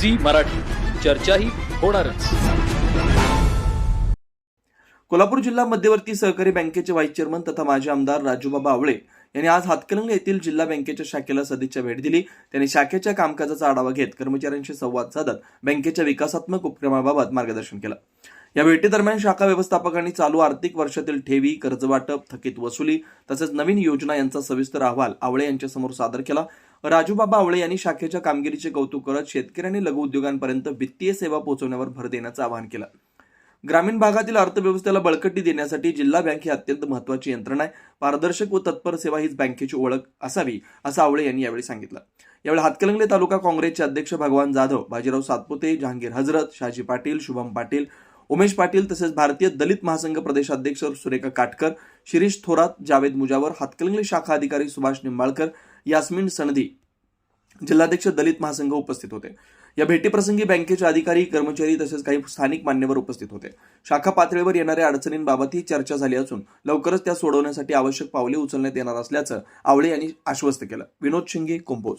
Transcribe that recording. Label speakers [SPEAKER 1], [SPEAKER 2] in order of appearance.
[SPEAKER 1] Zee Marathi. चर्चाही होणारच.
[SPEAKER 2] कोल्हापूर जिल्हा मध्यवर्ती सहकारी बँकेचे व्हाईस चेअरमन तथा माजी आमदार राजूबाबा आवळे यांनी आज हातकणंगले येथील जिल्हा बँकेच्या शाखेला सदिच्छा भेट दिली. त्यांनी शाखेच्या कामकाजाचा आढावा घेत कर्मचाऱ्यांशी संवाद साधत बँकेच्या विकासात्मक उपक्रमाबाबत मार्गदर्शन केलं. या भेटीदरम्यान शाखा व्यवस्थापकांनी चालू आर्थिक वर्षातील ठेवी कर्जवाटप थकीत वसुली तसेच नवीन योजना यांचा सविस्तर अहवाल आवळे यांच्यासमोर सादर केला. राजूबाबा आवळे यांनी शाखेच्या कामगिरीचे कौतुक करत शेतकऱ्यांनी लघुउद्योगांपर्यंत वित्तीय सेवा पोहोचवण्यावर भर देण्याचं आवाहन केलं. ग्रामीण भागातील अर्थव्यवस्थेला बळकटी देण्यासाठी जिल्हा बँक ही अत्यंत महत्वाची यंत्रणा आहे. पारदर्शक व तत्पर सेवा हीच बँकेची ओळख असावी असं आवळे यांनी यावेळी सांगितलं. यावेळी हातकलंगले तालुका काँग्रेसचे अध्यक्ष भगवान जाधव बाजीराव सातपुते जहांगीर हजरत शहाजी पाटील शुभम पाटील उमेश पाटील तसेच भारतीय दलित महासंघ प्रदेशाध्यक्ष सुरेखा काटकर शिरीष थोरात जावेद मुजावर हातकलंगले शाखा अधिकारी सुभाष निंबाळकर यास्मिन सनदी जिल्हाध्यक्ष दलित महासंघ उपस्थित होते. या भेटीप्रसंगी बँकेचे अधिकारी कर्मचारी तसेच काही स्थानिक मान्यवर उपस्थित होते. शाखा पातळीवर येणाऱ्या अडचणींबाबतही चर्चा झाली असून लवकरच त्या सोडवण्यासाठी आवश्यक पावले उचलण्यात येणार असल्याचं आवळे यांनी आश्वस्त केलं. विनोद शिंगे कुंभोज